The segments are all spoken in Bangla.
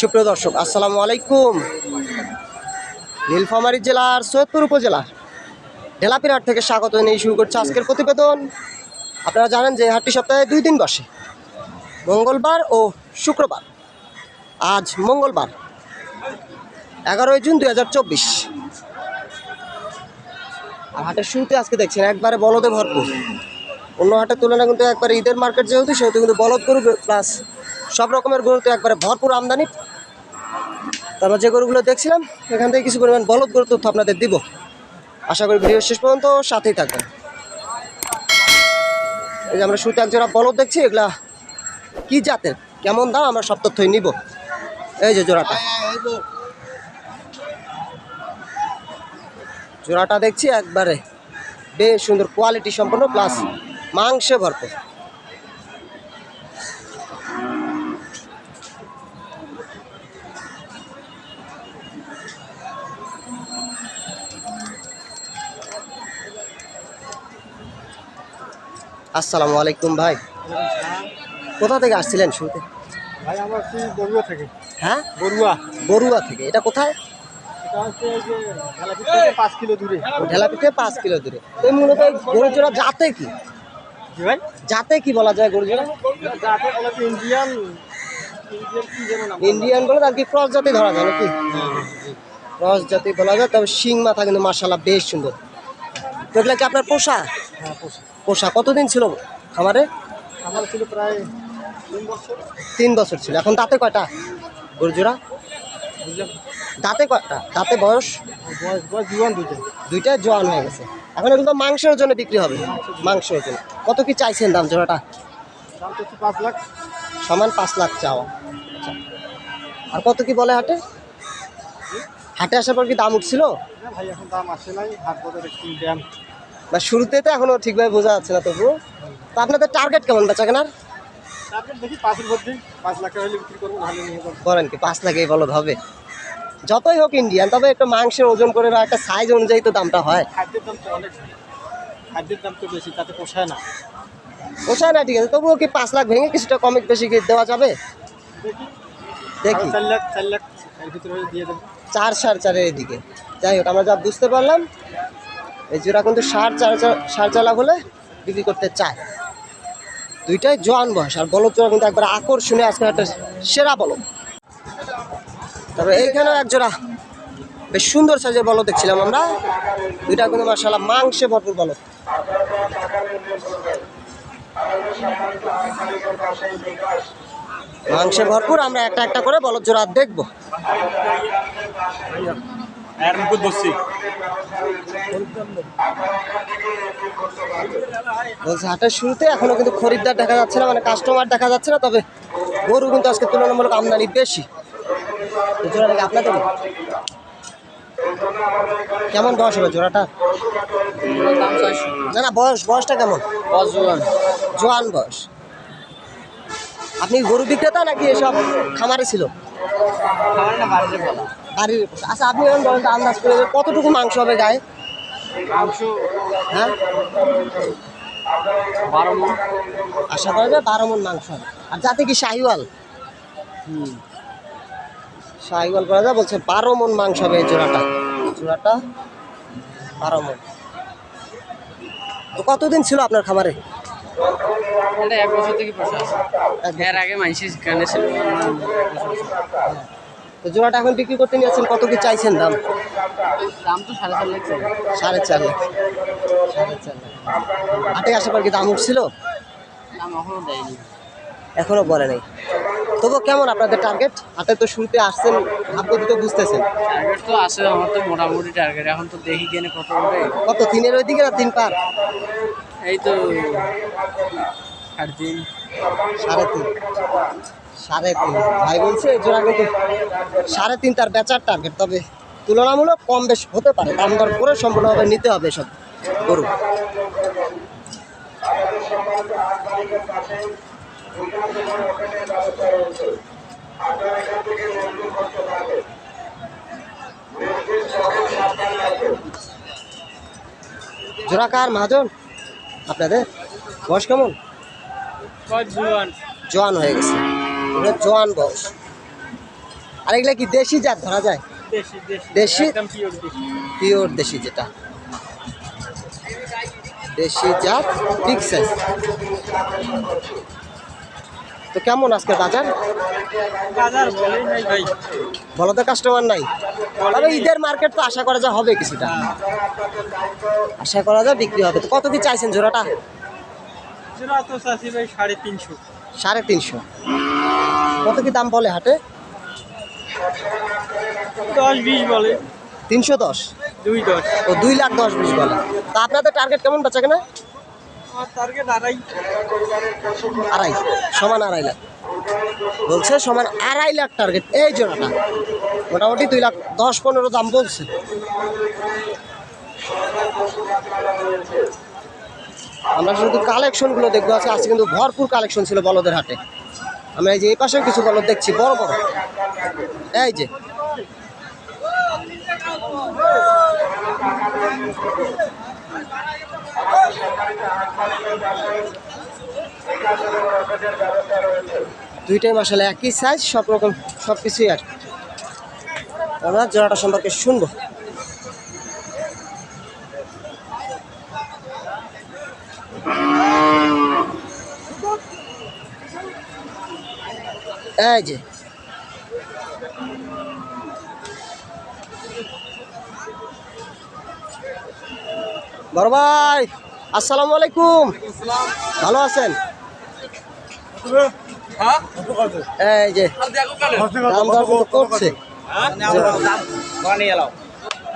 সুপ্রিয় দর্শক, আসসালামু আলাইকুম। নীলফামারী জেলার সৈয়দপুর উপজেলা ঢেলাপিরহাট থেকে স্বাগত নিয়ে শুরু করছে আজকের প্রতিবেদন। আপনারা জানেন যে হাটটি সপ্তাহে দুই দিন বসে, মঙ্গলবার ও শুক্রবার। আজ মঙ্গলবার, এগারোই জুন দুই হাজার চব্বিশ। আর হাটের শুরুতে আজকে দেখছেন একবারে বলদে ভরপুর। অন্য হাটের তুলনায় কিন্তু একবারে ঈদের মার্কেট যেহেতু, সেহেতু কিন্তু বলদ গরু প্লাস সব রকমের গরু তো একবারে ভরপুর আমদানি। তারপর যে গরুগুলো দেখছিলাম, এখান থেকে কিছু পরিমাণ বলদ গরু তথ্য আপনাদের দিব। আশা করি ভিডিও শেষ পর্যন্ত সাথেই থাকবেন। এই যে আমরা শুরুতে একজোড়া বলদ দেখছি, এগুলা কি জাতের? কেমন দাম? আমরা সব তথ্যই নিব। এই যে জোড়াটা। জোড়াটা দেখছি একবারে বেশ সুন্দর কোয়ালিটি সম্পন্ন প্লাস মাংসে ভরপুর। আসসালামু আলাইকুম ভাই। কোথা থেকে আসছিলেন শুরুতে? ভাই আমরা হচ্ছে বড়ুয়া থেকে। হ্যাঁ? বড়ুয়া। বড়ুয়া থেকে। এটা কোথায়? পাঁচ কিলো দূরে। ঢেলাপিতে পাঁচ কিলো দূরে। মূলত এই গরু জাতে কি? ভাই। কি বলা যায় গরু ইন্ডিয়ান ইন্ডিয়ান বলে আর কি ক্রস জাতি ধরা যায় নাকি? ক্রস জাতি বলা যায় তবে শিং মাথা কিন্তু মার্শাল্লাহ বেশ সুন্দর। এগুলা কি আপনার পোষা? হ্যাঁ পোষা। পোষা কতদিন ছিল খামারে? আমার ছিল প্রায় তিন বছর। তিন বছর ছিল। এখন দাঁতে কয়টা? গরু জোড়া দাঁতে কয়টা? দাঁতে বয়স? বয়স বয়স দুইটা। দুইটা জোয়ান হয়ে গেছে। এখন এগুলো মাংসের জন্য বিক্রি হবে মাংসের জন্য। কত কি চাইছেন দাম জোড়াটা? দাম তো পাঁচ লাখ। সমান পাঁচ লাখ চাওয়া। আচ্ছা। আর কত কি বলে হাটে? হাটে আসার পর কি দাম উঠছিল? ভাই এখন দাম আসে নাই। হাট বাজার একটু বা শুরুতে তো এখনও ঠিকভাবে বোঝা যাচ্ছে না তবু তো আপনাদের টার্গেট কেমন বেচা কেনার? বলেন কি পাঁচ লাখ বলদ হবে। যতই হোক ইন্ডিয়ান তবে একটা মাংসের ওজন করে বা একটা সাইজ অনুযায়ী তো দামটা হয়। খাদ্যের দাম তো অনেক খাদ্যের দাম তো বেশি তাতে পোষায় না। পোষায় না ঠিক আছে। তবুও কি পাঁচ লাখ ভেঙে কিছুটা কমে বেশি কি দেওয়া যাবে? দেখি। চার লাখ চার লাখ দিয়ে চার সাড়ে চারের এদিকে যাই হোক আমরা যা বুঝতে পারলাম এই জোড়া কিন্তু সার চার চা- সাড়ে চার হলে বিক্রি করতে চায়। দুইটাই জোয়ান বয়স, আর বলদ জোড়া কিন্তু একবার আকর্ষণীয় আজকে একটা সেরা বলদ। তবে এইখানেও এক জোড়া, বেশ সুন্দর সাইজের বলদ দেখছিলাম আমরা। দুইটা কিন্তু মার্শাল্লাহ মাংসে ভরপুর বলদ। মাংসে ভরপুর, আমরা একটা একটা করে বলদ জোড়া দেখব। বলছে হাটের শুরুতে এখনও কিন্তু খরিদ্দার দেখা যাচ্ছে না মানে কাস্টমার দেখা যাচ্ছে না তবে গরু কিন্তু আজকে তুলনামূলক আমদানি বেশি। জোড়া নাকি আপনাদের? কেমন বয়স হবে জোড়াটা? না না বয়স বয়সটা কেমন? জোয়ান বয়স। আপনি গরু বিক্রেতা নাকি এসব খামারে ছিল? বাড়ির আচ্ছা আপনি এখন বলেন তো আন্দাজ করে কতটুকু মাংস হবে গায়ে? মাংস হ্যাঁ? বারো মন। আশা করা যায় বারো মন মাংস হবে। আর যাতে কি শাহিওয়াল? শাহিওয়াল করা যায় বলছে বারো মন মাংস হবে এই জোড়াটা। জোড়াটা বারো মন। তো কতদিন ছিল আপনার খামারে? এক বছর থেকে পোষা আছে। এর আগে মাইসি কানে ছিল। তো জোড়াটা এখন বিক্রি করতে নিয়েছেন কত কি চাইছেন দাম? দাম তো সাড়ে চার লাখ সাড়ে চার লাখ। সাড়ে চার লাখ। হাটে আসার পর কি দাম উঠছিল? দাম এখনও দেয়নি। এখনও বলে নেই। তবু কেমন আপনাদের টার্গেট হাটে তো শুরুতে আসছেন ভাগ্য তো বুঝতেছেন। টার্গেট তো আছে আমার তো মোটামুটি টার্গেট এখন তো দেখি কেনে কত ওঠে কত তিনের ওইদিকে না তিন পার? এই তো সাড়ে তিন। সাড়ে তিন। সাড়ে তিন। ভাই বলছে জোড়া কিন্তু সাড়ে তিন তার বেচার টার্গেট তবে তুলনামূলক কম বেশ হতে পারে। দাম দর করে সম্পূর্ণভাবে নিতে হবে সব গরু। জোড়া কার মহাজন? আপনাদের? বয়স কেমন? জোয়ান হয়ে গেছে। জোয়ান বয়স। আর এগুলা কি দেশি জাত ধরা যায়? দেশি পিওর দেশি? যেটা। দেশি জাত বিগ সাইজ তো কেমন আজকে বাজার? বাজার বলেই নাই ভাই। বলো তো কাস্টমার নাই। তবে ঈদের মার্কেট তো আশা করা যায় হবে কিছুটা। আশা করা যায় বিক্রি হবে। তো কত কি চাইছেন জোড়াটা? তো ভাই সাড়ে তিনশো। সাড়ে তিনশো। কত কি দাম বলে হাটে? দশ বিশ বলে। তিনশো দশ? দুই দশ। ও দুই লাখ দশ বিশ বলে। তা আপনাদের টার্গেট কেমন বেচা কেনা? টার্গেট আড়াই। আড়াই সমান আড়াই লাখ। বলছে সমান আড়াই লাখ টার্গেট এই জোড়াটা। মোটামুটি দুই লাখ দশ পনেরো দাম বলছে। আমরা শুধু কালেকশনগুলো দেখব। আছে আজকে কিন্তু ভরপুর কালেকশন ছিল বলদের হাটে। আমরা এই যে এই পাশেও কিছু বলদ দেখছি, বড় বড়। এই যে। দুইটাই মশলা একই সাইজ সব রকম, সব কিছুই আর আমরা জোড়াটা সম্পর্কে শুনব। এই যে। বড় ভাই আসসালামু আলাইকুম। ভালো আছেন? এই যে। দাম দর কিন্তু করছে।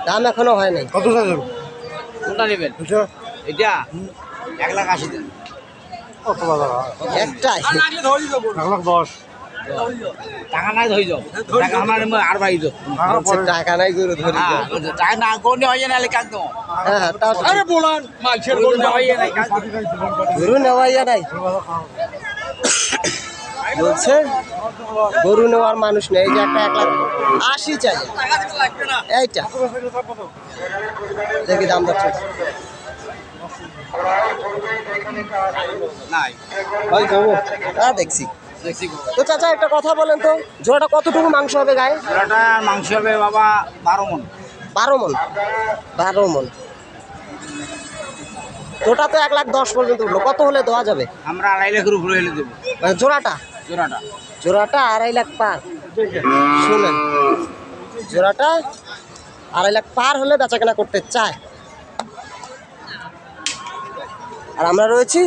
দাম এখনও হয় নাই। কত কোনটা নেবেন? এটা এক লাখ আশি দেন। কত বাজার একটাই এক লাখ দশ। টাকা নাই ধরে যাও টাকা আমার আর বাড়ি যাও টাকা নাই গরু ধরি টাকা না কোনে হয় না কাজ ঠিক। বলান কোন হয় না কাজ নাই। বলছে গরু নেওয়ার মানুষ নেই যে একটা এক লাখ আশি চাই এইটা। দেখি দাম দর নাই। ভাই যাব। তা দেখছি দেখছি। তো চাচা একটা কথা বলেন তো জোড়াটা কতটুকু মাংস হবে গায়ে? পুরাটা মাংস হবে বাবা বারো মন। বারো মন? বারো মন। তোটা তো এক লাখ দশ পর্যন্ত উঠল। কত হলে দেওয়া যাবে? আমরা আড়াই লাখের উপরে এলে দেবো। মানে জোড়াটা জোড়াটা জোড়াটা আড়াই লাখ পার। শুনেন জোড়াটা আড়াই লাখ পার হলে বেচাকেনা করতে চায়। আর আমরা রয়েছি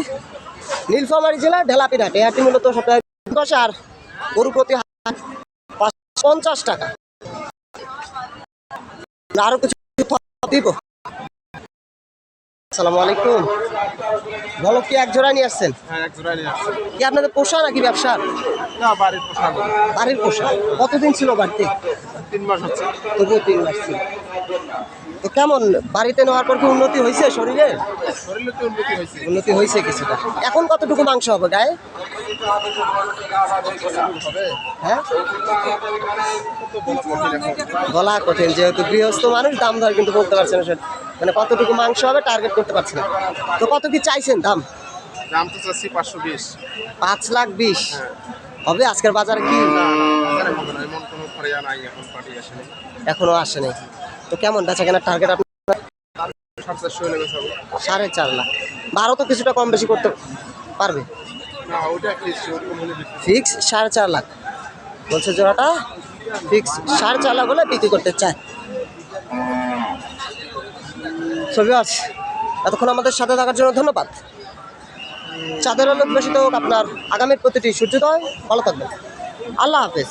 নীলফামারী জেলার ঢেলাপিরহাট এই হাটটি মূলত সপ্তাহে আর গরু প্রতি পঞ্চাশ টাকা। আরও কিছু দিব। আসসালামু আলাইকুম। বলো কি এক জোড়া নিয়ে আসছেন? হ্যাঁ কি আপনাদের পোষা নাকি ব্যবসার? বাড়ির পোশাক পোষা। কতদিন ছিল বাড়িতে? তিন মাস হচ্ছে। তবুও তিন মাস ছিল। তো কেমন বাড়িতে নেওয়ার পর কি উন্নতি হয়েছে শরীরে? উন্নতি হয়েছে কিছুটা। এখন কতটুকু মাংস হবে গায়ে? বলা কঠিন বলা কঠিন যেহেতু গৃহস্থ মানুষ দাম দর কিন্তু বলতে পারছে না মানে কতটুকু মাংস হবে টার্গেট করতে পারছে না। তো কত কি চাইছেন দাম? দাম তো চাচ্ছি পাঁচশো বিশ। পাঁচ লাখ বিশ। হবে আজকের বাজারে কি? এখন আসেনি। তো কেমন বেচা কেনার টার্গেট আপনার? সাড়ে চার লাখ। বারো তো কিছুটা কম বেশি করতে পারবে। ফিক্স সাড়ে চার লাখ। বলছে জোড়াটা ফিক্স সাড়ে চার লাখ হলে বিক্রি করতে চায়। ছবি আছে এতক্ষণ আমাদের সাথে থাকার জন্য ধন্যবাদ। চাঁদের বেশি হোক আপনার আগামীর প্রতিটি সূর্যোদয়। ভালো থাকবেন। আল্লাহ হাফেজ।